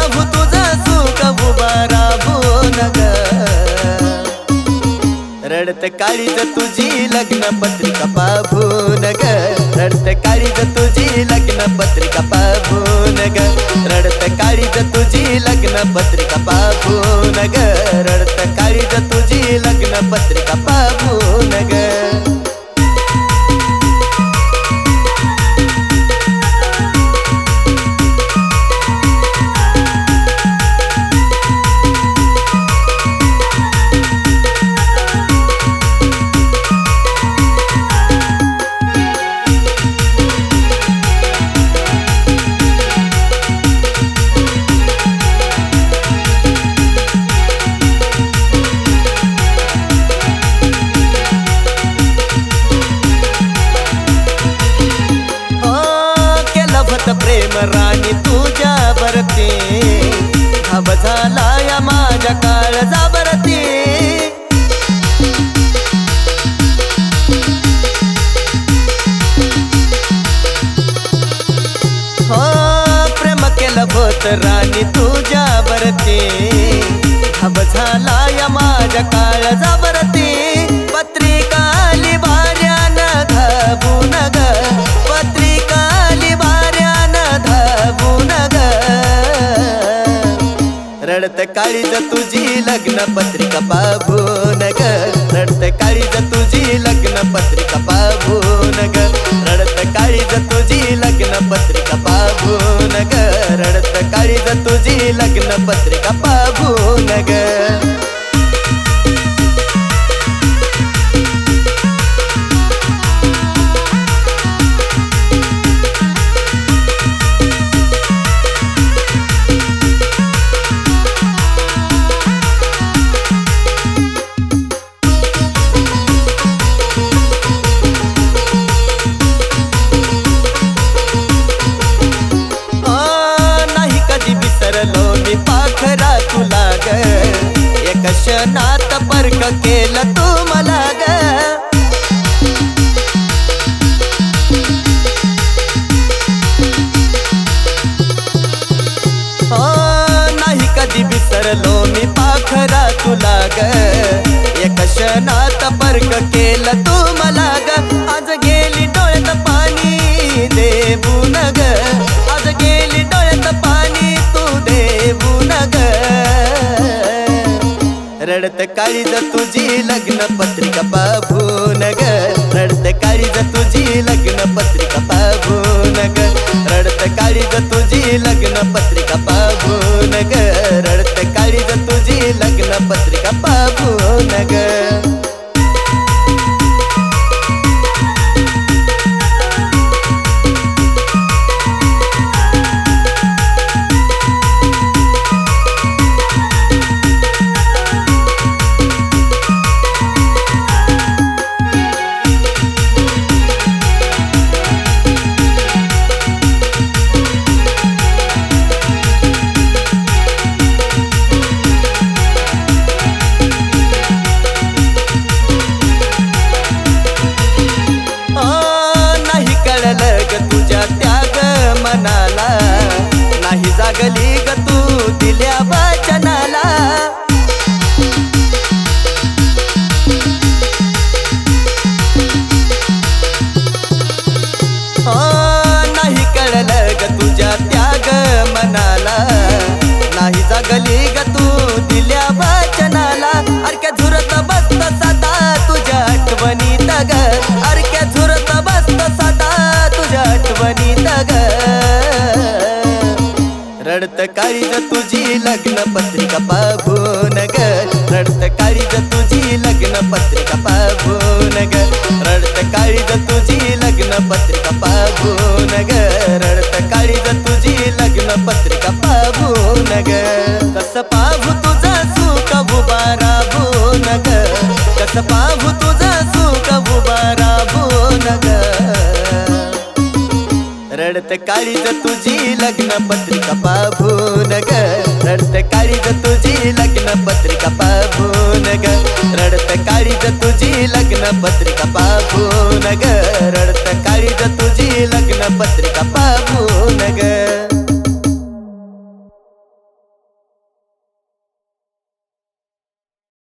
कस पाहू सुख उभा राबून ग रडत काळीज तुझी लग्न पत्रिका पाहून नग रडत काळीज तुझी लग्न पत्रिका पाहून ग रडत काळीज तुझी लग्न पत्रिका पाहून ग रडत काळीज तुझी लग्न पत्रिका पाहून ग प्रेम राणी तुझ्या बरते हव झाला या माझ्या काळजा जाबरती हो प्रेम केलं भत राणी तुझ्या बरते हव झाला या माझ्या काळजा जाबरती काळीज तुझी लग्न पत्रिका पाहून ग. रडत काळीज तुझी लग्न पत्रिका पाहून ग. रडत काळीज तुझी लग्न पत्रिका पाहून ग. रडत काळीज तुझी लग्न पत्रिका पाहून ग. ग एक क्षणात पर्क केलं तू मला ग. हो, नाही कधी विसरलो मी पाखरा तुला ग. एक क्षणात पर्क केलं रडत काळीज तुझी लग्न पत्रिका पाहून ग. रडत काळीज तुझी लग्न पत्रिका पाहून ग. रडत काळीज तुझी लग्न पत्रिका पाहून ग. रडत काळीज तुझी लग्न पत्रिका पाहून ग. तुझ्या त्याग मनाला. नाही जागली ग तू दिल्या वचनाला. हो, नाही कळलं ग तुझ्या त्याग मनाला. नाही जागली ग तू दिल्या काळीज तुझी लग्न पत्रिका पाहून ग. रडत काळीज तुझी लग्न पत्रिका पाहून ग. रडत काळीज तुझी लग्न पत्रिका पाहून ग. रडत काळीज तुझी लग्न पत्रिका पाहून ग. कस पाहू तुझा सुख उभा राबून ग. कस पाहू तुझा सुख उभा राबून ग. रडत काळीज तुझी लग्न पत्रिका पा पत्रिका पाहून गरडत रडत तुझी लग्न पत्रिका पाहून